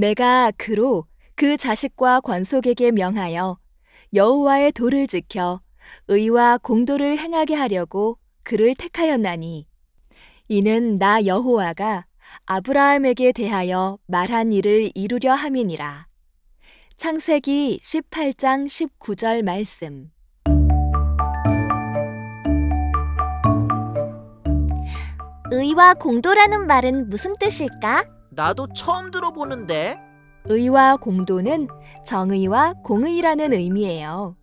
내가 그로 그 자식과 관속에게 명하여 여호와의 도를 지켜 의와 공도를 행하게 하려고 그를 택하였나니 이는 나 여호와가 아브라함에게 대하여 말한 일을 이루려 함이니라. 창세기 18장 19절 말씀. 의와 공도라는 말은 무슨 뜻일까? 나도 처음 들어보는데. 의와 공도는 정의와 공의라는 의미예요.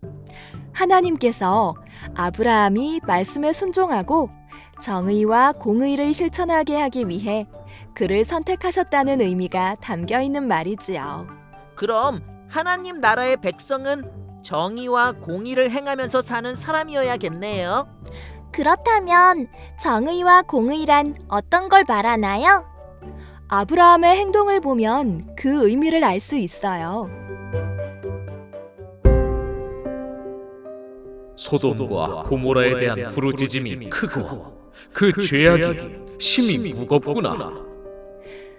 하나님께서 아브라함이 말씀에 순종하고 정의와 공의를 실천하게 하기 위해 그를 선택하셨다는 의미가 담겨 있는 말이지요. 그럼 하나님 나라의 백성은 정의와 공의를 행하면서 사는 사람이어야겠네요. 그렇다면 정의와 공의란 어떤 걸 말하나요? 아브라함의 행동을 보면 그 의미를 알 수 있어요. 소돔과 고모라에 대한 부르짖음이 크고 그 죄악이 심히 무겁구나.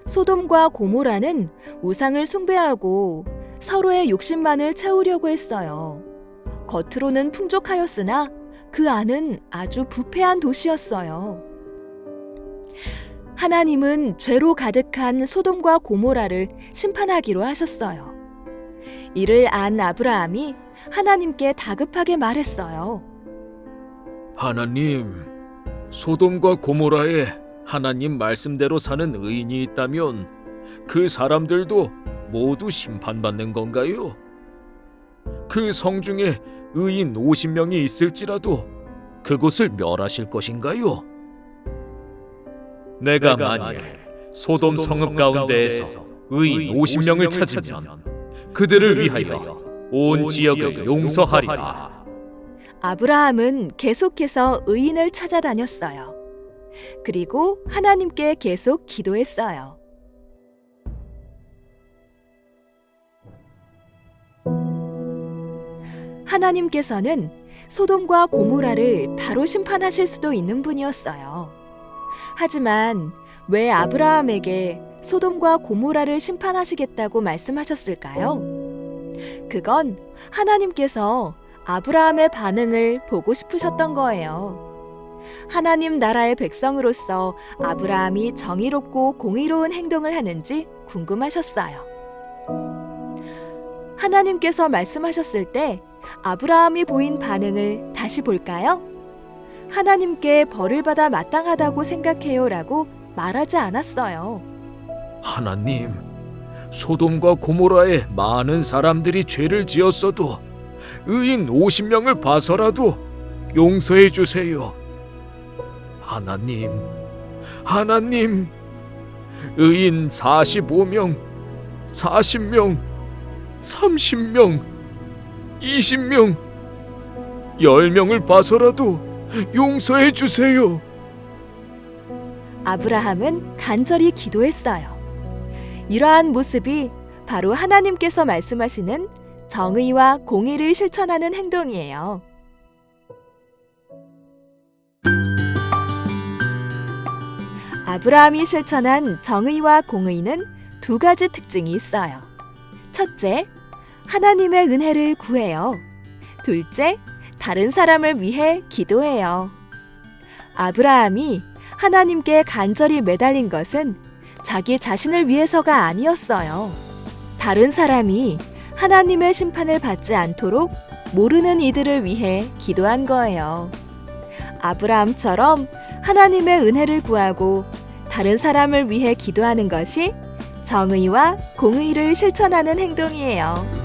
소돔과 고모라는 우상을 숭배하고 서로의 욕심만을 채우려고 했어요. 겉으로는 풍족하였으나 그 안은 아주 부패한 도시였어요. 하나님은 죄로 가득한 소돔과 고모라를 심판하기로 하셨어요. 이를 안 아브라함이 하나님께 다급하게 말했어요. 하나님, 소돔과 고모라에 하나님 말씀대로 사는 의인이 있다면 그 사람들도 모두 심판받는 건가요? 그 성 중에 의인 50명이 있을지라도 그곳을 멸하실 것인가요? 내가 만일 소돔 성읍 가운데에서 의인 50명을 찾으면 그들을 위하여 온 지역을 용서하리라. 아브라함은 계속해서 의인을 찾아다녔어요. 그리고 하나님께 계속 기도했어요. 하나님께서는 소돔과 고모라를 바로 심판하실 수도 있는 분이었어요. 하지만 왜 아브라함에게 소돔과 고모라를 심판하시겠다고 말씀하셨을까요? 그건 하나님께서 아브라함의 반응을 보고 싶으셨던 거예요. 하나님 나라의 백성으로서 아브라함이 정의롭고 공의로운 행동을 하는지 궁금하셨어요. 하나님께서 말씀하셨을 때 아브라함이 보인 반응을 다시 볼까요? 하나님께 벌을 받아 마땅하다고 생각해요라고 말하지 않았어요. 하나님, 소돔과 고모라에 많은 사람들이 죄를 지었어도 의인 50명을 봐서라도 용서해 주세요. 하나님, 하나님, 의인 45명, 40명, 30명, 20명, 10명을 봐서라도 용서해 주세요. 아브라함은 간절히 기도했어요. 이러한 모습이 바로 하나님께서 말씀하시는 정의와 공의를 실천하는 행동이에요. 아브라함이 실천한 정의와 공의는 두 가지 특징이 있어요. 첫째, 하나님의 은혜를 구해요. 둘째, 다른 사람을 위해 기도해요. 아브라함이 하나님께 간절히 매달린 것은 자기 자신을 위해서가 아니었어요. 다른 사람이 하나님의 심판을 받지 않도록 모르는 이들을 위해 기도한 거예요. 아브라함처럼 하나님의 은혜를 구하고 다른 사람을 위해 기도하는 것이 정의와 공의를 실천하는 행동이에요.